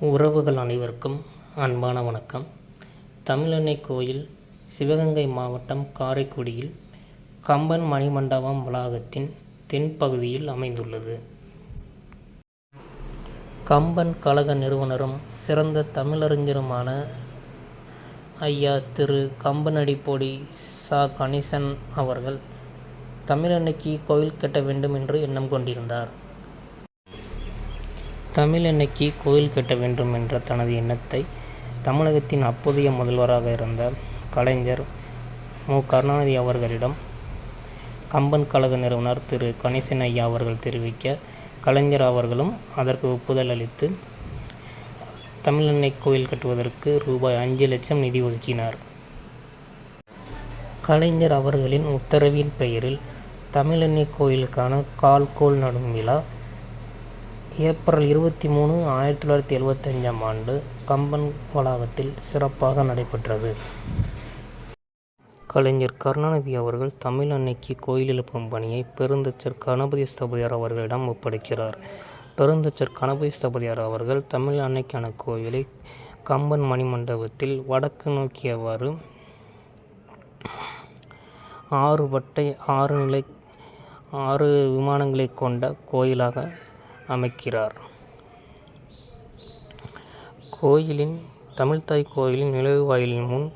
உறவுகள் அனைவருக்கும் அன்பான வணக்கம். தமிழன்னை கோயில் சிவகங்கை மாவட்டம் காரைக்குடியில் கம்பன் மணிமண்டபம் வளாகத்தின் தென்பகுதியில் அமைந்துள்ளது. கம்பன் கழக நிறுவனரும் சிறந்த தமிழறிஞருமான ஐயா திரு கம்பனடிப்பொடி சா. கணேசன் அவர்கள் தமிழன்னைக்கு கோயில் கட்ட வேண்டும் என்று எண்ணம் கொண்டிருந்தார். தமிழன்னைக்கு கோயில் கட்ட வேண்டும் என்ற தனது எண்ணத்தை தமிழகத்தின் அப்போதைய முதல்வராக இருந்த கலைஞர் மு. கருணாநிதி அவர்களிடம் கம்பன் கழக நிறுவனர் திரு. கணேசன் ஐயா அவர்கள் தெரிவிக்க கலைஞர் அவர்களும் அதற்கு ஒப்புதல் அளித்து தமிழன்னை கோயில் கட்டுவதற்கு ரூபாய் அஞ்சு லட்சம் நிதி ஒதுக்கினார். கலைஞர் அவர்களின் உத்தரவின் பெயரில் தமிழன்னை கோயிலுக்கான கால்கோள் நடும் விழா ஏப்ரல் இருபத்தி மூணு ஆயிரத்தி தொள்ளாயிரத்தி எழுபத்தஞ்சாம் ஆண்டு கம்பன் வளாகத்தில் சிறப்பாக நடைபெற்றது. கலைஞர் கருணாநிதி அவர்கள் தமிழ் அன்னைக்கு கோயில் எழுப்பும் பணியை பெருந்தச்சர் கணபதி ஸ்தபதியார் அவர்களிடம் ஒப்படைக்கிறார். பெருந்தச்சர் கணபதி ஸ்தபதியார் அவர்கள் தமிழ் அன்னைக்கான கோயிலை கம்பன் மணிமண்டபத்தில் வடக்கு நோக்கியவாறு ஆறு வட்டை ஆறு நிலை ஆறு விமானங்களை கொண்ட கோயிலாக அமைக்கிறார். கோயிலின் தமிழ்த்தாய் கோயிலின் நுழைவாயிலின் முன்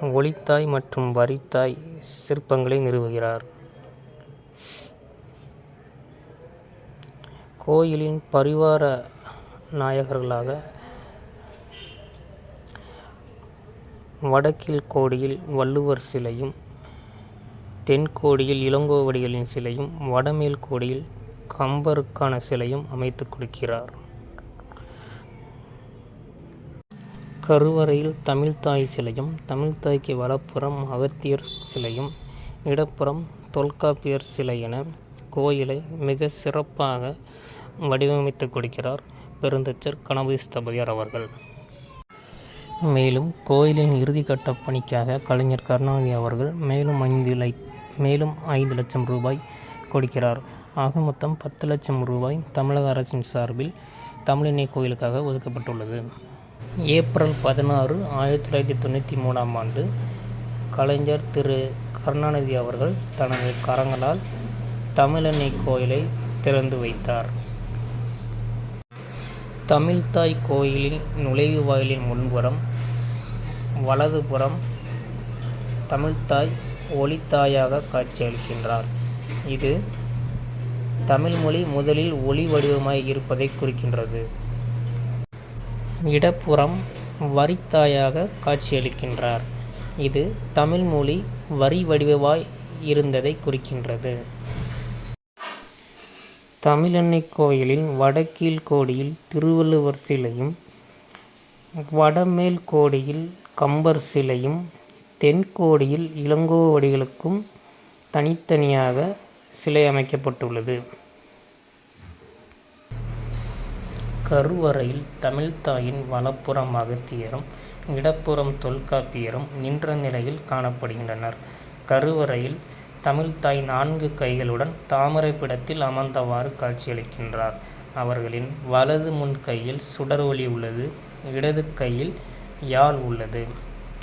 ஒளித்தாய் மற்றும் வரித்தாய் சிற்பங்களை நிறுவுகிறார். கோயிலின் பரிவார நாயகர்களாக வடக்கில் கோடியில் வள்ளுவர் சிலையும் தென்கோடியில் இளங்கோவடிகளின் சிலையும் வடமேல் கோடியில் கம்பருக்கான சிலையும் அமைத்து கொடுக்கிறார். கருவறையில் தமிழ்தாய் சிலையும் தமிழ்தாய்க்கு வலப்புறம் அகத்தியர் சிலையும் இடப்புறம் தொல்காப்பியர் சிலை என கோயிலை மிக சிறப்பாக வடிவமைத்து கொடுக்கிறார் பெருந்தச்சர் கணபதிஸ்தபதியார் அவர்கள். மேலும் கோயிலின் இறுதிக்கட்ட பணிக்காக கலைஞர் கருணாநிதி அவர்கள் மேலும் ஐந்து லை மேலும் ஐந்து லட்சம் ரூபாய் கொடுக்கிறார். ஆக மொத்தம் பத்து லட்சம் ரூபாய் தமிழக அரசின் சார்பில் தமிழினை கோயிலுக்காக ஒதுக்கப்பட்டுள்ளது. ஏப்ரல் பதினாறு ஆயிரத்தி தொள்ளாயிரத்தி தொண்ணூற்றி மூணாம் ஆண்டு கலைஞர் திரு கருணாநிதி அவர்கள் தனது கரங்களால் தமிழன்னை கோயிலை திறந்து வைத்தார். தமிழ்தாய் கோயிலின் நுழைவு வாயிலின் முன்புறம் வலதுபுறம் தமிழ்தாய் ஒளித்தாயாக காட்சியளிக்கின்றார். இது தமிழ்மொழி முதலில் ஒளி வடிவமாய் இருப்பதை குறிக்கின்றது. இடப்புறம் வரித்தாயாக காட்சியளிக்கின்றார். இது தமிழ்மொழி வரி வடிவமாய் இருந்ததை குறிக்கின்றது. தமிழன்னை கோயிலின் வடக்கீழ் கோடியில் திருவள்ளுவர் சிலையும் வடமேல் கோடியில் கம்பர் சிலையும் தென்கோடியில் இளங்கோவடிகளுக்கும் தனித்தனியாக சிலை அமைக்கப்பட்டுள்ளது. கருவறையில் தமிழ்த்தாயின் வலப்புறம் அகத்தியரும் இடப்புறம் தொல்காப்பியரும் நின்ற நிலையில் காணப்படுகின்றனர். கருவறையில் தமிழ்த்தாய் நான்கு கைகளுடன் தாமரை பிடத்தில் அமர்ந்தவாறு காட்சியளிக்கின்றார். அவர்களின் வலது முன் கையில் சுடர் ஒளி உள்ளது இடது கையில் யாழ் உள்ளது.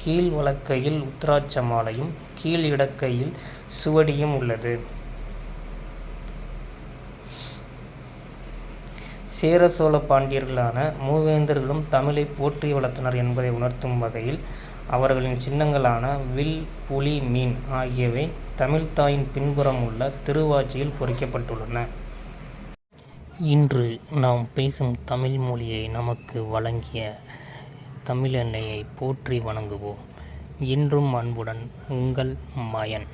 கீழ் வலக்கையில் உத்ராட்ச மாலையும் கீழ் இடக்கையில் சுவடியும் உள்ளது. சேர சோழ பாண்டியர்களான மூவேந்தர்களும் தமிழை போற்றி வளர்த்தனர் என்பதை உணர்த்தும் வகையில் அவர்களின் சின்னங்களான வில் புலி மீன் ஆகியவை தமிழ்த்தாயின் பின்புறம் உள்ள திருவாச்சியில் பொறிக்கப்பட்டுள்ளன. இன்று நாம் பேசும் தமிழ் மொழியை நமக்கு வழங்கிய தமிழன்னையை போற்றி வணங்குவோம். என்றும் அன்புடன் உங்கள் மயன்.